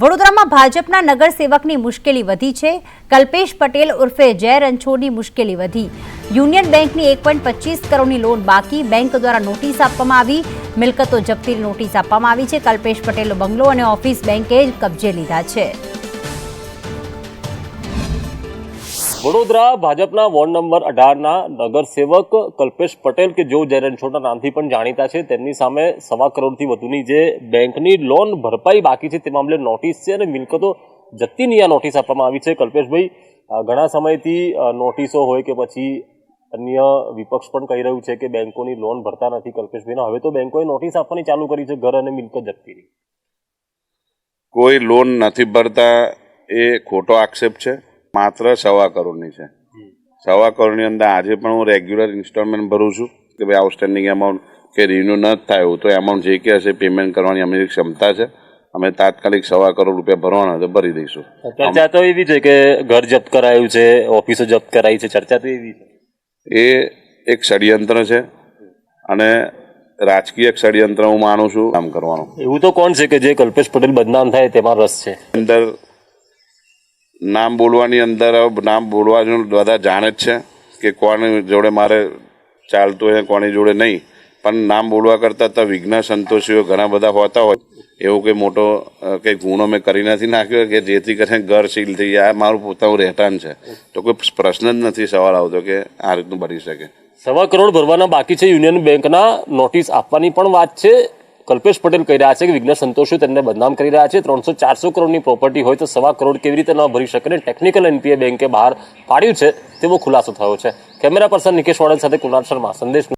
વડોદરામાં ભાજપના નગરસેવકની મુશ્કેલી વધી છે. કલ્પેશ પટેલ ઉર્ફે જય રણછોડની મુશ્કેલી વધી. યુનિયન બેંકની એક પોઈન્ટ પચીસ કરોડની લોન બાકી. બેંક દ્વારા નોટિસ આપવામાં આવી. મિલકતો જપ્તીની નોટિસ આપવામાં આવી છે. કલ્પેશ પટેલનો બંગલો અને ઓફિસ બેંકે કબજે લીધા છે. વડોદરા ભાજપના વોર્ડ નંબર અઢારના નગરસેવક કલ્પેશ પટેલ કે જેઓ જય છોટા નામથી પણ જાણીતા છે, તેમની સામે સવા કરોડથી વધુની જે બેંકની લોન ભરપાઈ બાકી છે, તે મામલે નોટિસ છે અને મિલકતો જપ્તીની આ નોટિસ આપવામાં આવી છે. કલ્પેશભાઈ ઘણા સમયથી નોટિસો હોય કે પછી અન્ય વિપક્ષ પણ કહી રહ્યું છે કે બેંકોની લોન ભરતા નથી. કલ્પેશભાઈને હવે તો બેંકોએ નોટિસ આપવાની ચાલુ કરી છે, ઘર અને મિલકત જપ્તીની કોઈ લોન નથી ભરતા એ ખોટો આક્ષેપ છે? માત્ર સવા કરોડની છે. સવા કરોડની અંદર આજે પણ હું રેગ્યુલર ઇન્સ્ટોલમેન્ટ ભરું છું કે ભાઈ આઉટસ્ટેન્ડિંગ એમાઉન્ટ કે રિન્યુ ન થાય તો એમાઉન્ટ જે કે હશે પેમેન્ટ કરવાની અમારી ક્ષમતા છે. અમે તાત્કાલિક સવા કરોડ રૂપિયા ભરવાના તો ભરી દઈશું. ચર્ચા તો એવી છે કે ઘર જપ્ત કરાયું છે ઓફિસો જપ્ત કરાઈ છે ચર્ચા તો એવી એ એક ષડયંત્ર છે અને રાજકીય ષડયંત્ર હું માનું છું કામ કરવાનું. એવું તો કોણ છે કે જે કલ્પેશ પટેલ બદનામ થાય તેમાં રસ છે? અંદર નામ બોલવાની અંદર નામ બોલવાનું બધા જાણે જ છે કે કોની જોડે મારે ચાલતું હોય, કોની જોડે નહીં. પણ નામ બોલવા કરતાં તો વિઘ્ન સંતોષીઓ ઘણા બધા હોતા હોય. એવો કંઈ મોટો કંઈ ગુનો મેં કરી નથી નાખ્યો કે જેથી કરીને ઘર સીલ થઈ જાય. આ મારું પોતાનું રહેઠાણ છે. તો કોઈ પ્રશ્ન જ નથી સવાલ આવતો કે આ રીતનું બની શકે. સવા કરોડ ભરવાના બાકી છે યુનિયન બેંકના નોટિસ આપવાની પણ વાત છે. કલ્પેશ પટેલ કહી રહ્યા છે કે વિઘ્ન સંતોષો તેમને બદનામ કરી રહ્યા છે. ત્રણસો ચારસો કરોડની પ્રોપર્ટી હોય તો સવા કરોડ કેવી રીતે ન ભરી શકે ને ટેકનિકલ એનપીએ બેંકે બહાર પાડ્યું છે તેવો ખુલાસો થયો છે. કેમેરા પર્સન નિકેશ વાડલ સાથે કુણાલ શર્મા. સંદેશ